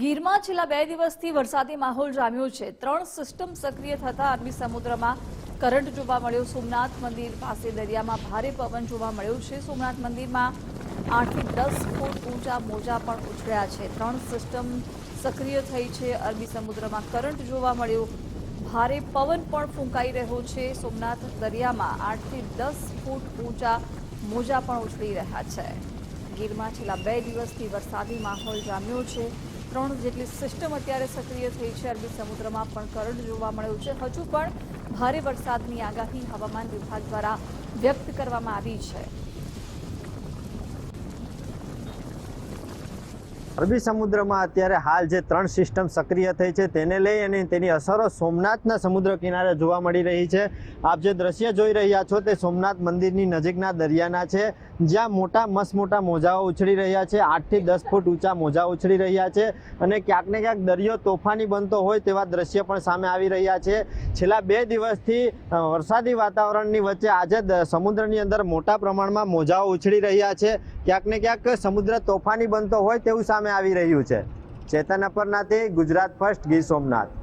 ગીરમાં છેલ્લા બે દિવસથી વરસાદી માહોલ જામ્યો છે. ત્રણ સિસ્ટમ સક્રિય થતા અરબી સમુદ્રમાં કરંટ જોવા મળ્યો. સોમનાથ મંદિર પાસે દરિયામાં ભારે પવન જોવા મળ્યો છે. સોમનાથ મંદિરમાં આઠથી દસ ફૂટ ઊંચા મોજા પણ ઉછળ્યા છે. ત્રણ સિસ્ટમ સક્રિય થઈ છે. અરબી સમુદ્રમાં કરંટ જોવા મળ્યો. ભારે પવન પણ ફૂંકાઈ રહ્યો છે. સોમનાથ દરિયામાં આઠથી દસ ફૂટ ઊંચા મોજા પણ ઉછળી રહ્યા છે. ગીરમાં છેલ્લા બે દિવસથી વરસાદી માહોલ જામ્યો છે. ત્રણ જેટલી સિસ્ટમ અત્યારે સક્રિય થઈ છે. અરબી સમુદ્રમાં પણ કરંટ જોવા મળ્યું છે. હજુ પણ ભારે વરસાદની આગાહી હવામાન વિભાગ દ્વારા વ્યક્ત કરવામાં આવી છે. અરબી સમુદ્રમાં અત્યારે હાલ જે ત્રણ સિસ્ટમ સક્રિય થઈ છે, તેને લઈ અને તેની અસરો સોમનાથના સમુદ્ર કિનારે જોવા મળી રહી છે. આપ જે દ્રશ્ય જોઈ રહ્યા છો, તે સોમનાથ મંદિરની નજીકના દરિયાના છે, જ્યાં મોટા મસ્ત મોટા મોજાઓ ઉછળી રહ્યા છે, આઠથી દસ ફૂટ ઊંચા મોજા ઉછળી રહ્યા છે અને ક્યાંક ને ક્યાંક દરિયો તોફાની બનતો હોય તેવા દ્રશ્ય પણ સામે આવી રહ્યા છે. છેલ્લા બે દિવસથી વરસાદી વાતાવરણની વચ્ચે આજે સમુદ્રની અંદર મોટા પ્રમાણમાં મોજાઓ ઉછળી રહ્યા છે. ક્યાંક ને ક્યાંક સમુદ્ર તોફાની બનતો હોય તેવું સામે આવી રહ્યું છે. ચેતન અપરનાથી ગુજરાત ફર્સ્ટ ગીર સોમનાથ.